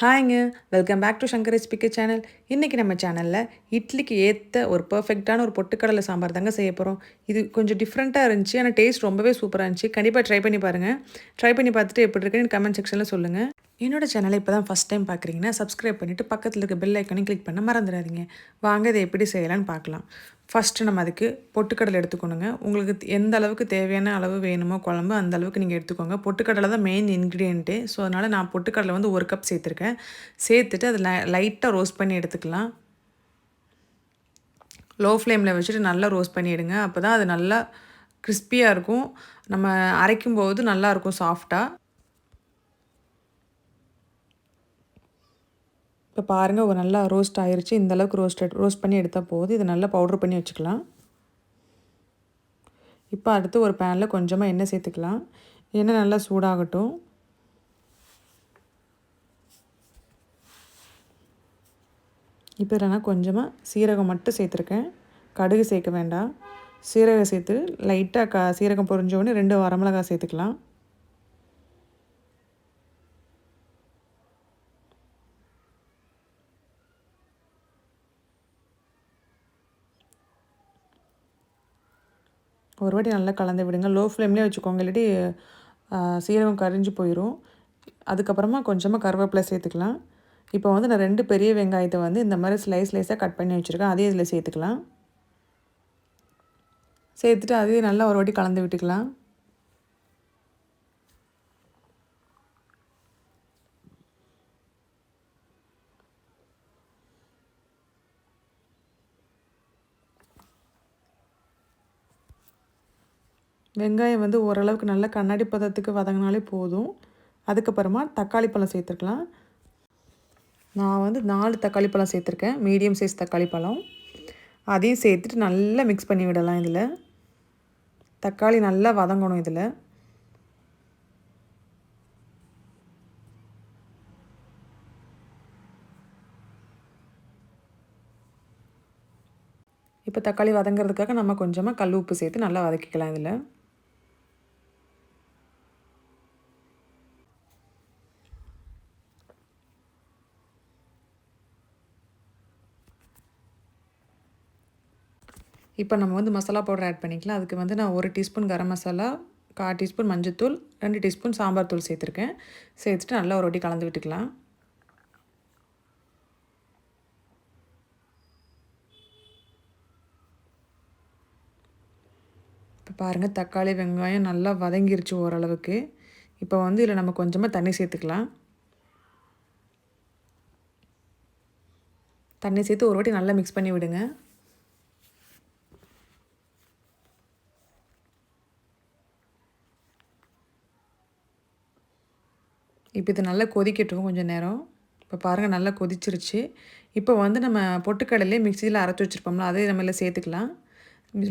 ஹாய்ங்க welcome back to Shankar ரெசிபிக்கு channel. இன்றைக்கி நம்ம சேனலில் இட்லிக்கு ஏற்ற ஒரு பர்ஃபெக்டான ஒரு பொட்டுக்கடலை சாம்பார் தாங்க செய்ய போகிறோம் இது கொஞ்சம் டிஃப்ரெண்ட்டாக இருந்துச்சு ஆனால் டேஸ்ட் ரொம்பவே சூப்பராக இருந்துச்சு. கண்டிப்பாக ட்ரை பண்ணி பாருங்கள் ட்ரை பண்ணி பார்த்துட்டு எப்படி இருக்குன்னு கமெண்ட் செக்ஷனில் சொல்லுங்கள் என்னோட சேனலை இப்போ தான் ஃபஸ்ட் டைம் பார்க்குறீங்கன்னா சப்ஸ்கிரைப் பண்ணிவிட்டு பக்கத்தில் இருக்க பெல் ஐக்கனையும் கிளிக் பண்ண மறந்துடாதீங்க. வாங்க இதை எப்படி செய்யலான்னு பார்க்கலாம் ஃபஸ்ட்டு நம்ம அதுக்கு பொட்டுக்கடலை எடுத்துக்கணுங்க. உங்களுக்கு எந்த அளவுக்கு தேவையான அளவு வேணுமோ குழம்பு அந்த அளவுக்கு நீங்கள் எடுத்துக்கோங்க. பொட்டுக்கடலை தான் மெயின் இன்க்ரீடியண்ட்டு ஸோ அதனால் நான் பொட்டுக்கடலை வந்து ஒரு கப் சேர்த்துருக்கேன். சேர்த்துட்டு அதை லைட்டாக ரோஸ்ட் பண்ணி எடுத்துக்கலாம். லோ ஃப்ளேமில் வச்சுட்டு நல்லா ரோஸ்ட் பண்ணிவிடுங்க அப்போ தான் அது நல்லா கிறிஸ்பியாக இருக்கும். நம்ம அரைக்கும்போது நல்லாயிருக்கும் சாஃப்டாக இப்போ பாருங்கள் ஒரு நல்லா ரோஸ்ட் ஆயிடுச்சு இந்தளவுக்கு ரோஸ்டட் ரோஸ்ட் பண்ணி எடுத்தால் போதும். இதை நல்லா பவுட்ரு பண்ணி வச்சுக்கலாம். இப்போ அடுத்து ஒரு பேனில் கொஞ்சமாக எண்ணெய் சேர்த்துக்கலாம். எண்ணெய் நல்லா சூடாகட்டும். இப்போ நான் கொஞ்சமாக சீரகம் மட்டும் சேர்த்துருக்கேன். கடுகு சேர்க்க வேண்டாம். சீரகம் சேர்த்து லைட்டாக க சீரகம் பொறிஞ்சோடனே ரெண்டு வரமிளகாய் சேர்த்துக்கலாம். ஒரு வாட்டி நல்லா கலந்து விடுங்க. லோ ஃப்ளேம்லேயே வச்சுக்கோங்க. இல்லாட்டி சீரகம் கரிஞ்சு போயிடும் அதுக்கப்புறமா கொஞ்சமாக கருவேப்பிலை சேர்த்துக்கலாம். இப்போ வந்து நான் ரெண்டு பெரிய வெங்காயத்தை வந்து இந்த மாதிரி ஸ்லைஸ் ஸ்லைஸாக கட் பண்ணி வச்சுருக்கேன். அதே இதில் சேர்த்துக்கலாம். சேர்த்துட்டு அதையும் நல்லா ஒரு வாட்டி கலந்து விட்டுக்கலாம். வெங்காயம் வந்து ஓரளவுக்கு நல்ல கண்ணாடி பதத்துக்கு வதங்கினாலே போதும். அதுக்கப்புறமா தக்காளி பழம் சேர்த்துருக்கலாம் நான் வந்து நாலு தக்காளி பழம் சேர்த்துருக்கேன். மீடியம் சைஸ் தக்காளி பழம். அதையும் சேர்த்துட்டு நல்லா மிக்ஸ் பண்ணி விடலாம் இதில். தக்காளி நல்லா வதங்கணும் இதில். இப்போ தக்காளி வதங்கிறதுக்காக நம்ம கொஞ்சமாக கல் உப்பு சேர்த்து நல்லா வதக்கிக்கலாம் இதில். இப்போ நம்ம வந்து மசாலா பவுடர் ஆட் பண்ணிக்கலாம். அதுக்கு வந்து நான் ஒரு டீஸ்பூன் கரம் மசாலா கால் டீஸ்பூன் மஞ்சத்தூள் ரெண்டு டீஸ்பூன் சாம்பார் தூள் சேர்த்துருக்கேன். சேர்த்துட்டு நல்லா ஒரு ரொட்டி கலந்து விட்டுக்கலாம். இப்போ பாருங்கள் தக்காளி வெங்காயம் நல்லா வதங்கிருச்சு ஓரளவுக்கு. இப்போ வந்து இதில் நம்ம கொஞ்சமாக தண்ணி சேர்த்துக்கலாம். தண்ணி சேர்த்து ஒரு வாட்டி நல்லா மிக்ஸ் பண்ணி விடுங்க. இப்போ இது நல்லா கொதிக்கட்டும் கொஞ்சம் நேரம். இப்போ பாருங்கள் நல்லா கொதிச்சிருச்சு. இப்போ வந்து நம்ம பொட்டுக்கடலே மிக்சியில் அரைச்சி வச்சுருப்போம்ல அதே நம்ம இல்லை சேர்த்துக்கலாம்.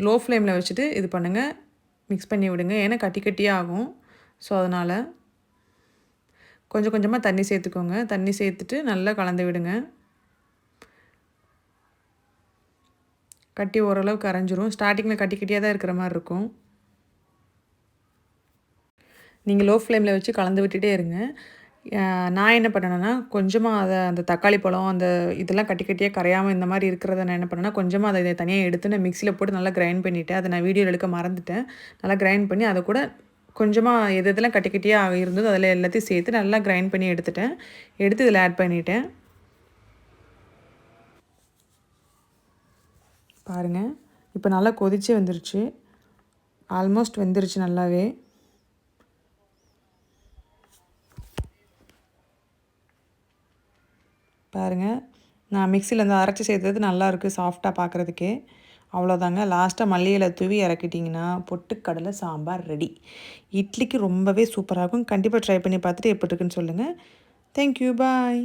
லோ ஃப்ளேமில் வச்சுட்டு இது பண்ணுங்கள் மிக்ஸ் பண்ணி விடுங்க. ஏன்னா கட்டி கட்டியாக ஆகும். ஸோ அதனால் கொஞ்சம் கொஞ்சமாக தண்ணி சேர்த்துக்கோங்க. தண்ணி சேர்த்துட்டு நல்லா கலந்து விடுங்க. கட்டி ஓரளவுக்கு அரைஞ்சிரும். ஸ்டார்டிங்கில் கட்டி கட்டியாக தான் இருக்கிற மாதிரி இருக்கும். நீங்கள் லோ ஃப்ளேமில் வச்சு கலந்து விட்டுட்டே இருங்க. நான் என்ன பண்ணேன்னா கொஞ்சமாக அதை அந்த தக்காளி பழம் அந்த இதெல்லாம் கட்டி கட்டியாக கரையாமல் இந்த மாதிரி இருக்கிறத நான் என்ன பண்ணேன்னா கொஞ்சமாக அதை தனியாக எடுத்து நான் மிக்சியில் போட்டு நல்லா கிரைண்ட் பண்ணிவிட்டேன் அதை நான் வீடியோ எடுக்க மறந்துட்டேன். நல்லா கிரைண்ட் பண்ணி அதை கூட கொஞ்சமாக எது எதெல்லாம் கட்டி கட்டியாக இருந்ததோ அதில் எல்லாத்தையும் சேர்த்து நல்லா கிரைண்ட் பண்ணி எடுத்துட்டேன். எடுத்து இதில் ஆட் பண்ணிவிட்டேன் பாருங்கள் இப்போ நல்லா கொதிச்சு வந்துருச்சு. ஆல்மோஸ்ட் வெந்துருச்சு நல்லாவே. பாருங்கள் நான் மிக்சியில் இந்த அரைச்சி சேர்த்தது நல்லாயிருக்கு சாஃப்டாக பார்க்குறதுக்கே அவ்வளோதாங்க லாஸ்ட்டாக மல்லியில் தூவி இறக்கிட்டிங்கன்னா பொட்டுக்கடலை சாம்பார் ரெடி இட்லிக்கு ரொம்பவே சூப்பராகும் கண்டிப்பாக ட்ரை பண்ணி பார்த்துட்டு எப்படி இருக்குன்னு சொல்லுங்கள் தேங்க்யூ பாய்